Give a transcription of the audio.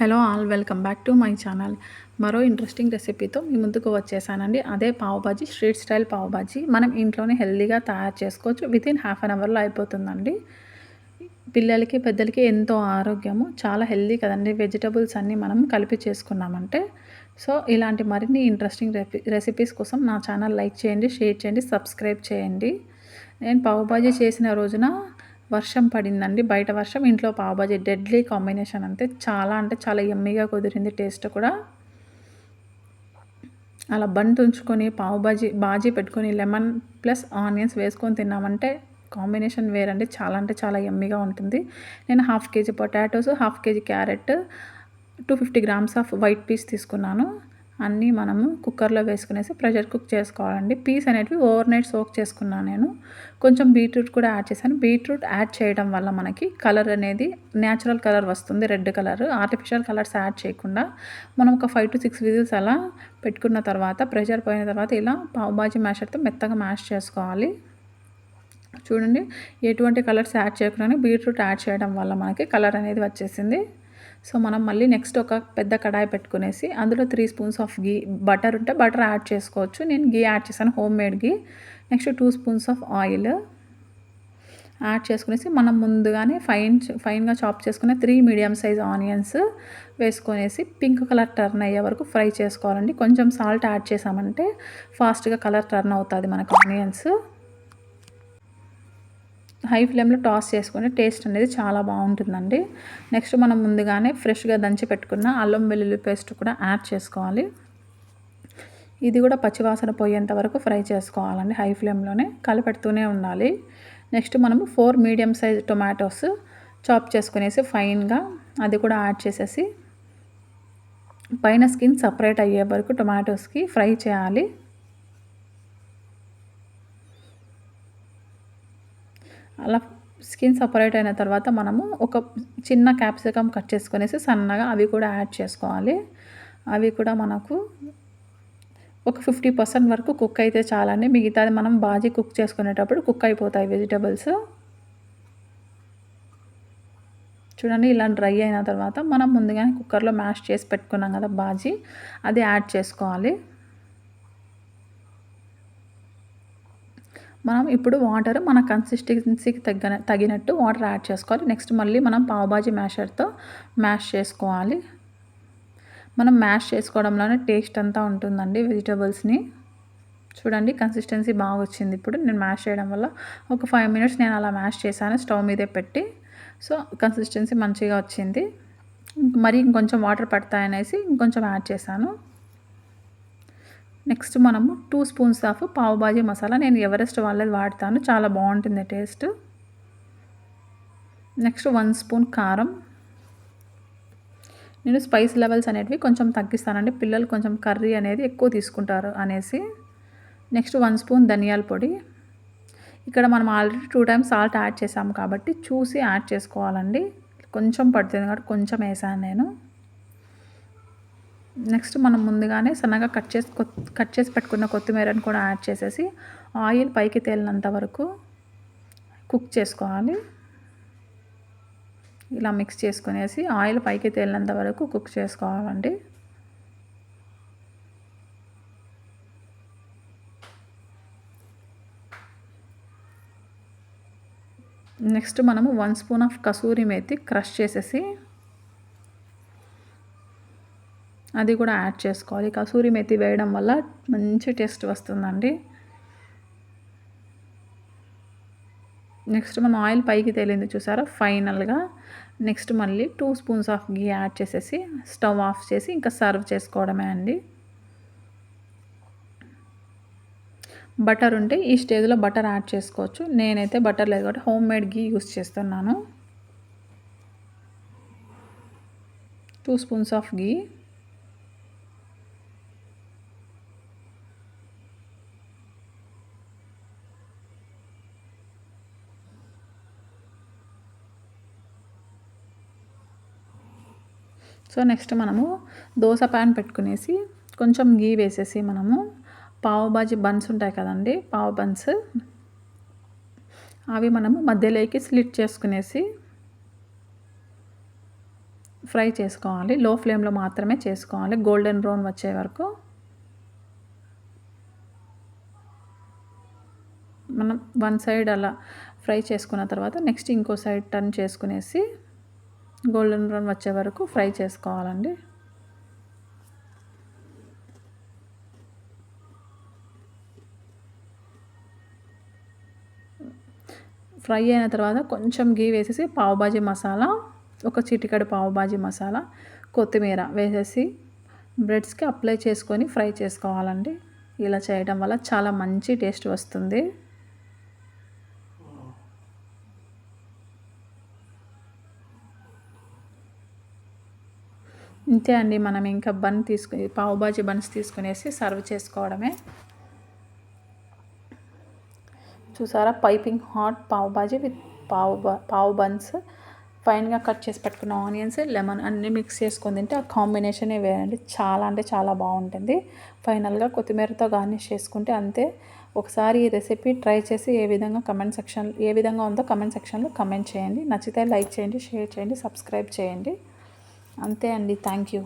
Hello all welcome back to my channel. మరో interesting రెసిపీతో మీ ముందుకు వచ్చేసానండి. అదే పావుబాజీ స్ట్రీట్ స్టైల్ పావుబాజీ. మనం ఇంట్లోనే హెల్దీగా తయారు చేసుకోవచ్చు. విత్ ఇన్ హాఫ్ అన్ అవర్లో అయిపోతుందండి. పిల్లలకి పెద్దలకి ఎంతో ఆరోగ్యము. చాలా హెల్దీ కదండి. వెజిటబుల్స్ అన్నీ మనం కలిపి చేసుకున్నామంటే. సో ఇలాంటి మరిన్ని ఇంట్రెస్టింగ్ రెసిపీస్ కోసం నా ఛానల్ లైక్ చేయండి షేర్ చేయండి సబ్స్క్రైబ్ చేయండి. నేను పావుబాజీ చేసిన రోజున వర్షం పడిందండి. బయట వర్షం ఇంట్లో పావుబాజీ డెడ్లీ కాంబినేషన్ అంతే. చాలా అంటే చాలా ఎమ్మీగా కుదిరింది టేస్ట్ కూడా. అలా బండ్ ఉంచుకొని పావు బాజీ పెట్టుకొని లెమన్ ప్లస్ ఆనియన్స్ వేసుకొని తిన్నామంటే కాంబినేషన్ వేరండి. చాలా అంటే చాలా ఎమ్మీగా ఉంటుంది. నేను half kg potatoes half kg carrot two fifty grams of white peas తీసుకున్నాను. అన్నీ మనము కుక్కర్లో వేసుకునేసి ప్రెషర్ కుక్ చేసుకోవాలండి. పీస్ అనేటివి ఓవర్ నైట్ సోక్ చేసుకున్నాను నేను. కొంచెం బీట్రూట్ కూడా యాడ్ చేశాను. బీట్రూట్ యాడ్ చేయడం వల్ల మనకి కలర్ అనేది న్యాచురల్ కలర్ వస్తుంది. Red colour. Artificial colours add చేయకుండా మనం ఒక ఫైవ్ టు సిక్స్ విజిల్స్ అలా పెట్టుకున్న తర్వాత ప్రెషర్ పోయిన తర్వాత ఇలా పావుబాజీ మ్యాషర్తో మెత్తగా మ్యాష్ చేసుకోవాలి. చూడండి ఎటువంటి కలర్స్ యాడ్ చేయకుండా బీట్రూట్ యాడ్ చేయడం వల్ల మనకి కలర్ అనేది వచ్చేసింది. సో మనం మళ్ళీ నెక్స్ట్ ఒక పెద్ద కడాయి పెట్టుకునేసి అందులో three spoons of ghee butter ఉంటే బటర్ యాడ్ చేసుకోవచ్చు. నేను గీ యాడ్ చేశాను homemade ghee next two spoons of oil add చేసుకునేసి మనం ముందుగానే ఫైన్ ఫైన్గా చాప్ చేసుకునే త్రీ మీడియం సైజ్ ఆనియన్స్ వేసుకొనేసి పింక్ కలర్ టర్న్ అయ్యే వరకు ఫ్రై చేసుకోవాలండి. కొంచెం సాల్ట్ యాడ్ చేసామంటే ఫాస్ట్గా కలర్ టర్న్ అవుతుంది మనకు ఆనియన్స్ హై ఫ్లేమ్లో టాస్ చేసుకుని టేస్ట్ అనేది చాలా బాగుంటుందండి. నెక్స్ట్ మనం ముందుగానే ఫ్రెష్గా దంచి పెట్టుకున్న అల్లం వెల్లుల్లి పేస్ట్ కూడా యాడ్ చేసుకోవాలి. ఇది కూడా పచ్చివాసన పోయేంత వరకు ఫ్రై చేసుకోవాలండి హై ఫ్లేమ్లోనే కలిపెడుతూనే ఉండాలి. నెక్స్ట్ మనము four medium size tomatoes chop చేసుకునేసి ఫైన్గా అది కూడా యాడ్ చేసేసి పైన స్కిన్ సపరేట్ అయ్యే వరకు టొమాటోస్కి ఫ్రై చేయాలి. అలా స్కిన్ సపరేట్ అయిన తర్వాత మనము ఒక చిన్న క్యాప్సికమ్ కట్ చేసుకునేసి సన్నగా అవి కూడా యాడ్ చేసుకోవాలి. అవి కూడా మనకు ఒక ఫిఫ్టీ పర్సెంట్ వరకు కుక్ అయితే చాలండి. మిగతాది మనం బాజీ కుక్ చేసుకునేటప్పుడు కుక్ అయిపోతాయి వెజిటబుల్స్. చూడండి ఇలా డ్రై అయిన తర్వాత మనం ముందుగానే కుక్కర్లో మ్యాష్ చేసి పెట్టుకున్నాం కదా బాజీ అది యాడ్ చేసుకోవాలి. మనం ఇప్పుడు వాటర్ మన కన్సిస్టెన్సీకి తగ్గ తగినట్టు వాటర్ యాడ్ చేసుకోవాలి. నెక్స్ట్ మళ్ళీ మనం పావుబాజీ మ్యాషర్తో మ్యాష్ చేసుకోవాలి. మనం మ్యాష్ చేసుకోవడంలోనే టేస్ట్ అంతా ఉంటుందండి వెజిటబుల్స్ని చూడండి కన్సిస్టెన్సీ బాగా వచ్చింది ఇప్పుడు. నేను మ్యాష్ చేయడం వల్ల ఒక ఫైవ్ మినిట్స్ నేను అలా మ్యాష్ చేశాను స్టవ్ మీదే పెట్టి. సో కన్సిస్టెన్సీ మంచిగా వచ్చింది. మరి ఇంకొంచెం వాటర్ పడతాయనేసి ఇంకొంచెం యాడ్ చేశాను. నెక్స్ట్ మనము two spoons of pav bhaji masala. నేను ఎవరెస్ట్ వాళ్ళది వాడతాను. చాలా బాగుంటుంది టేస్ట్. నెక్స్ట్ వన్ స్పూన్ కారం. నేను స్పైస్ లెవెల్స్ అనేటివి కొంచెం తగ్గిస్తానండి. పిల్లలు కొంచెం కర్రీ అనేది ఎక్కువ తీసుకుంటారు అనేసి. నెక్స్ట్ వన్ స్పూన్ ధనియాల పొడి. ఇక్కడ మనం already two times salt add చేసాము కాబట్టి చూసి యాడ్ చేసుకోవాలండి. కొంచెం పడుతుంది కాబట్టి కొంచెం వేసాను నేను. నెక్స్ట్ మనం ముందుగానే సన్నగా కట్ చేసి కట్ చేసి పెట్టుకున్న కొత్తిమీరని కూడా యాడ్ చేసేసి ఆయిల్ పైకి తేలినంత వరకు కుక్ చేసుకోవాలి. ఇలా మిక్స్ చేసుకునేసి ఆయిల్ పైకి తేలినంత వరకు కుక్ చేసుకోవాలండి. నెక్స్ట్ మనము one spoon of kasuri methi crush చేసేసి అది కూడా యాడ్ చేసుకోవాలి. కసూరి మెతి వేయడం వల్ల మంచి టేస్ట్ వస్తుందండి. నెక్స్ట్ మనం ఆయిల్ పైకి తేలింది చూసారా? ఫైనల్గా నెక్స్ట్ మళ్ళీ two spoons of ghee add చేసేసి స్టవ్ ఆఫ్ చేసి ఇంకా సర్వ్ చేసుకోవడమే అండి. బటర్ ఉంటే ఈ స్టేజ్లో బటర్ యాడ్ చేసుకోవచ్చు. నేనైతే బటర్ లేదు కాబట్టి హోమ్ మేడ్ గీ యూస్ చేస్తున్నాను. Two spoons of ghee so next మనము దోశ ప్యాన్ పెట్టుకునేసి కొంచెం గీ వేసేసి మనము పావు బాజీ బన్స్ ఉంటాయి కదండి పావు బన్స్. అవి మనము మధ్యలోకి స్లిట్ చేసుకునేసి ఫ్రై చేసుకోవాలి. లో ఫ్లేమ్లో మాత్రమే చేసుకోవాలి. గోల్డెన్ బ్రౌన్ వచ్చే వరకు మనం వన్ సైడ్ అలా ఫ్రై చేసుకున్న తర్వాత నెక్స్ట్ ఇంకో సైడ్ టర్న్ చేసుకునేసి గోల్డెన్ బ్రౌన్ వచ్చే వరకు ఫ్రై చేసుకోవాలండి. ఫ్రై అయిన తర్వాత కొంచెం గీ వేసేసి పావుబాజీ మసాలా ఒక చిటికడి పావుబాజీ మసాలా కొత్తిమీర వేసేసి బ్రెడ్స్కి అప్లై చేసుకొని ఫ్రై చేసుకోవాలండి. ఇలా చేయడం వల్ల చాలా మంచి టేస్ట్ వస్తుంది. ఇంతే అండి మనం ఇంకా బన్ తీసుకుని పావుబాజీ బన్స్ తీసుకునేసి సర్వ్ చేసుకోవడమే. చూసారా పైపింగ్ హాట్ పావుబాజీ విత్ పావు పావు బన్స్. ఫైన్గా కట్ చేసి పెట్టుకున్న ఆనియన్స్ లెమన్ అన్నీ మిక్స్ చేసుకొని తింటే ఆ కాంబినేషనే వేయండి చాలా అంటే చాలా బాగుంటుంది. ఫైనల్గా కొత్తిమీరతో గార్నిష్ చేసుకుంటే అంతే. ఒకసారి ఈ రెసిపీ ట్రై చేసి ఏ విధంగా కమెంట్ సెక్షన్ ఏ విధంగా ఉందో కమెంట్ సెక్షన్లో కమెంట్ చేయండి. నచ్చితే లైక్ చేయండి షేర్ చేయండి సబ్స్క్రైబ్ చేయండి. అంతే అండి థ్యాంక్ యూ.